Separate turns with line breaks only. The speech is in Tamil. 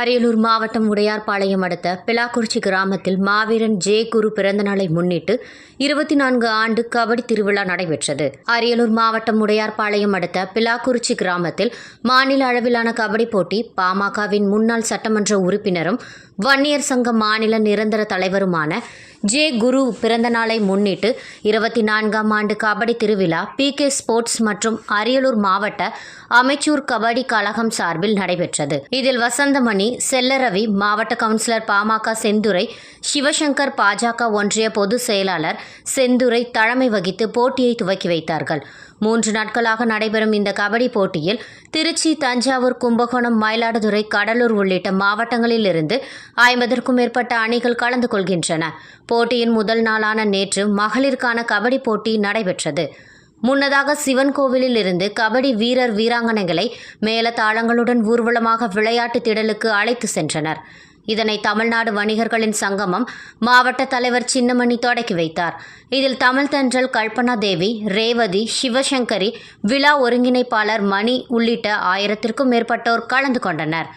அரியலூர் மாவட்டம் உடையார்பாளையம் அடுத்த பிலாக்குறிச்சி கிராமத்தில் மாவீரன் ஜே குரு பிறந்தநாளை முன்னிட்டு இருபத்தி நான்கு ஆண்டு கபடி திருவிழா நடைபெற்றது. அரியலூர் மாவட்டம் உடையார்பாளையம் அடுத்த பிலாக்குறிச்சி கிராமத்தில் மாநில அளவிலான கபடி போட்டி பாமகவின் முன்னாள் சட்டமன்ற உறுப்பினரும் வன்னியர் சங்க மாநில நிரந்தர தலைவருமான ஜே குரு பிறந்த நாளை முன்னிட்டு இருபத்தி நான்காம் ஆண்டு கபடி திருவிழா பி கே ஸ்போர்ட்ஸ் மற்றும் அரியலூர் மாவட்ட அமைச்சூர் கபடி கழகம் சார்பில் நடைபெற்றது. இதில் வசந்தமணி செல்லரவி மாவட்ட கவுன்சிலர் பாமக செந்துரை சிவசங்கர் பாஜக ஒன்றிய பொதுச் செயலாளர் செந்துரை தலைமை வகித்து போட்டியை துவக்கி வைத்தார்கள். மூன்று நாட்களாக நடைபெறும் இந்த கபடி போட்டியில் திருச்சி தஞ்சாவூர் கும்பகோணம் மயிலாடுதுறை கடலூர் உள்ளிட்ட மாவட்டங்களிலிருந்து ஐம்பதற்கும் மேற்பட்ட அணிகள் கலந்து கொள்கின்றன. போட்டியின் முதல் நாளான நேற்று மகளிருக்கான கபடி போட்டி நடைபெற்றது. முன்னதாக சிவன் கோவிலில் இருந்து கபடி வீரர் வீராங்கனைகளை மேலதாளங்களுடன் ஊர்வலமாக விளையாட்டு திடலுக்கு அழைத்து சென்றனர். இதனை தமிழ்நாடு வணிகர்களின் சங்கமம் மாவட்ட தலைவர் சின்னமணி தொடக்கி வைத்தார். இதில் தமிழ் தென்றல் கல்பனா தேவி ரேவதி சிவசங்கரி விழா ஒருங்கிணைப்பாளர் மணி உள்ளிட்ட ஆயிரத்திற்கும் மேற்பட்டோர் கலந்து கொண்டனர்.